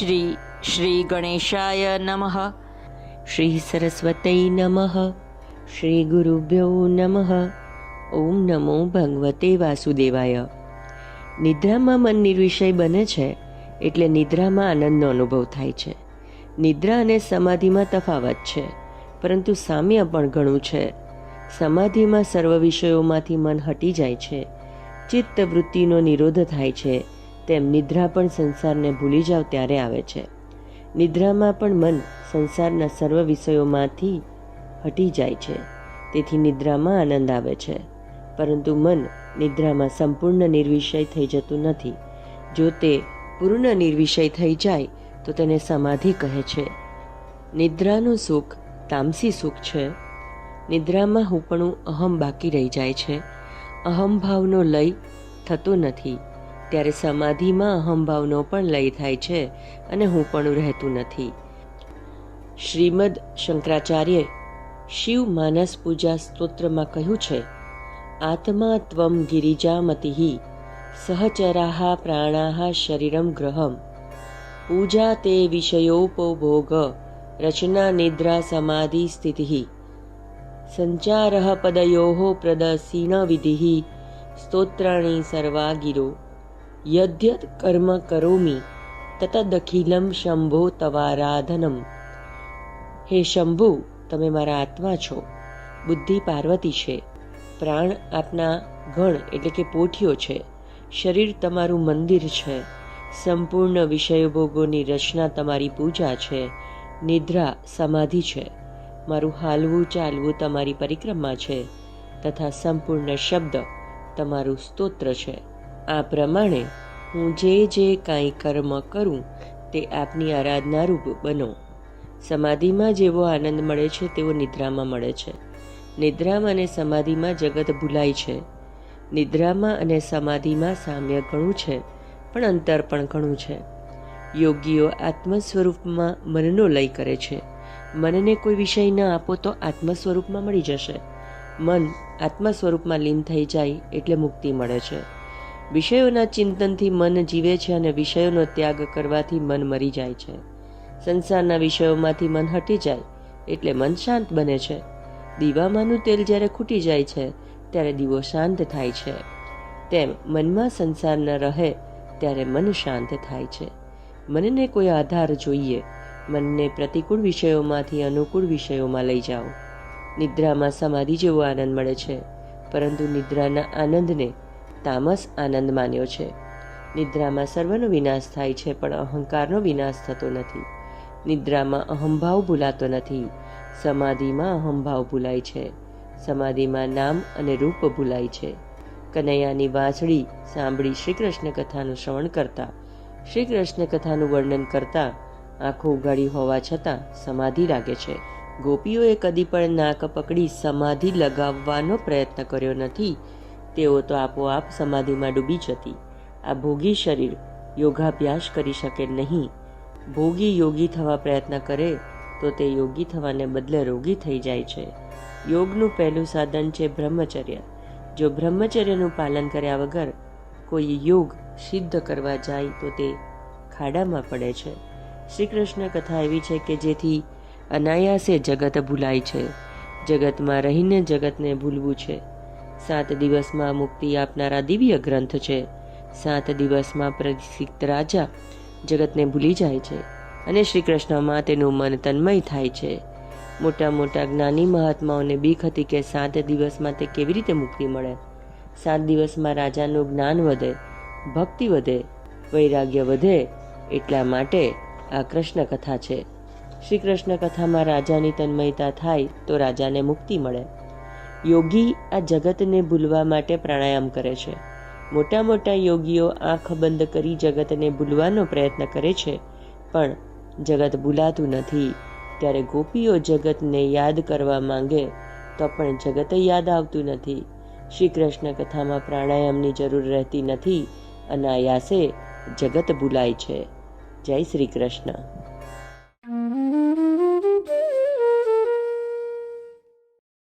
શ્રી શ્રી ગણેશાય નમઃ શ્રી સરસ્વતી નમઃ શ્રી ગુરુભ્યો નમઃ ઓમ નમો ભગવતે વાસુદેવાય નિદ્રામાં મન નિર્વિષય બને છે, એટલે નિદ્રામાં આનંદનો અનુભવ થાય છે. નિદ્રા અને સમાધિમાં તફાવત છે, પરંતુ સામ્ય પણ ઘણું છે. સમાધિમાં સર્વ વિષયોમાંથી મન હટી જાય છે. ચિત્ત વૃત્તિનો નિરોધ થાય છે. તેમ નિદ્રા પણ સંસારને ભૂલી જાવ ત્યારે આવે છે. નિદ્રામાં પણ મન સંસારના સર્વ વિષયોમાંથી હટી જાય છે. તેથી નિદ્રામાં આનંદ આવે છે. પરંતુ મન નિદ્રામાં સંપૂર્ણ નિર્વિષય થઈ જતું નથી. જો તે પૂર્ણ નિર્વિષય થઈ જાય, તો તેને સમાધિ કહે છે. નિદ્રાનું સુખ તામસી સુખ છે. નિદ્રામાં હુંપણું અહમ બાકી રહી જાય છે. અહમભાવનો લય થતો નથી. ત્યારે સમાધિમાં અહમભાવનો પણ લય થાય છે અને હું પણ રહેતું નથી. શ્રીમદ શંકરાચાર્ય શિવ માનસ પૂજા સ્તોત્રમાં કહ્યું છે, આત્મા ત્વમ ગિરિજામતિ સહચરાહ પ્રાણાહ શરીરમ ગ્રહમ. પૂજા તે વિષયોપભોગ રચના નિદ્રા સમાધિ સ્થિતિ. સંચાર પદયો પ્રદસીન વિધિ સ્તોત્રાણી સર્વા ગિરો યદ્યત કર્મ કરોમી તતદખિલમ શંભો તવારાધનમ હે શંભુ તમે મારા આત્મા છો. બુદ્ધિ પાર્વતી છે. પ્રાણ આપના ગણ એટલે કે પોઠીઓ છે. શરીર તમારું મંદિર છે. સંપૂર્ણ વિષયભોગોની રચના તમારી પૂજા છે. નિદ્રા, સમાધિ છે. મારું હાલવું ચાલવું તમારી પરિક્રમા છે. તથા સંપૂર્ણ શબ્દ તમારું સ્તોત્ર છે. આ પ્રમાણે હું જે જે કાંઈ કર્મ કરું તે આપની આરાધના રૂપ બનો. સમાધિમાં જેવો આનંદ મળે છે તેવો નિદ્રામાં મળે છે. નિદ્રામાં અને સમાધિમાં જગત ભૂલાય છે. નિદ્રામાં અને સમાધિમાં સામ્ય ઘણું છે, પણ અંતર પણ ઘણું છે. યોગીઓ આત્મ સ્વરૂપમાં મનનો લય કરે છે. મનને કોઈ વિષય ન આપો તો આત્મ સ્વરૂપમાં મળી જશે. મન આત્મ સ્વરૂપમાં લીન થઈ જાય એટલે મુક્તિ મળે છે. વિષયોના ચિંતનથી મન જીવે છે અને વિષયોનો ત્યાગ કરવાથી મન મરી જાય છે. સંસારના વિષયોમાંથી મન હટી જાય એટલે મન શાંત બને છે. દીવામાંનું તેલ જ્યારે ખૂટી જાય છે, ત્યારે દીવો શાંત થાય છે. તેમ મનમાં સંસાર ન રહે, ત્યારે મન શાંત થાય છે. મનને કોઈ આધાર જોઈએ. મનને પ્રતિકૂળ વિષયોમાંથી અનુકૂળ વિષયોમાં લઈ જાઓ. નિદ્રામાં સમાધિ જેવો આનંદ મળે છે, પરંતુ નિદ્રાના આનંદને તામસ આનંદ માન્યો છે. નિદ્રામાં સર્વનો વિનાશ થાય છે, પણ અહંકારનો વિનાશ થતો નથી. નિદ્રામાં અહંભાવ ભૂલાતો નથી. સમાધિમાં અહંભાવ ભૂલાય છે. સમાધિમાં નામ અને રૂપ ભૂલાય છે. કનૈયાની વાંસળી સાંભળી શ્રી કૃષ્ણ કથાનું શ્રવણ કરતા. શ્રી કૃષ્ણ કથાનું વર્ણન કરતા આંખો ઉગાડી હોવા છતાં સમાધિ લાગે છે. ગોપીઓએ કદી પણ નાક પકડી સમાધિ લગાવવાનો પ્રયત્ન કર્યો નથી. તેઓ તો આપોઆપ સમાધિમાં ડૂબી જતી. આ ભોગી શરીર યોગાભ્યાસ કરી શકે નહીં. ભોગી યોગી થવા પ્રયત્ન કરે તો તે યોગી થવાને બદલે રોગી થઈ જાય છે. યોગનું પહેલું સાધન છે બ્રહ્મચર્ય. જો બ્રહ્મચર્યનું પાલન કર્યા વગર કોઈ યોગ સિદ્ધ કરવા જાય તો તે ખાડામાં પડે છે. શ્રી કૃષ્ણ કથા એવી છે કે જેથી અનાયાસે જગત ભૂલાય છે. જગતમાં રહીને જગતને ભૂલવું છે. સાત દિવસમાં મુક્તિ આપનારા દિવ્ય ગ્રંથ છે. સાત દિવસમાં પ્રસિદ્ધ રાજા જગતને ભૂલી જાય છે અને શ્રી કૃષ્ણમાં તેનું મન તન્મય થાય છે. મોટા મોટા જ્ઞાની મહાત્માઓને બીક હતી કે સાત દિવસમાં તે કેવી રીતે મુક્તિ મળે. સાત દિવસમાં રાજાનું જ્ઞાન વધે, ભક્તિ વધે, વૈરાગ્ય વધે એટલા માટે આ કૃષ્ણ કથા છે. શ્રી કૃષ્ણ કથામાં રાજાની તન્મયતા થાય તો રાજાને મુક્તિ મળે. યોગી આ જગતને ભૂલવા માટે પ્રાણાયામ કરે છે. મોટા મોટા યોગીઓ આંખ બંધ કરી જગતને ભૂલવાનો પ્રયત્ન કરે છે, પણ જગત ભૂલાતું નથી. ત્યારે ગોપીઓ જગતને યાદ કરવા માંગે તો પણ જગત યાદ આવતું નથી. શ્રી કૃષ્ણ કથામાં પ્રાણાયામની જરૂર રહેતી નથી. અનાયાસે જગત ભૂલાય છે. જય શ્રી કૃષ્ણ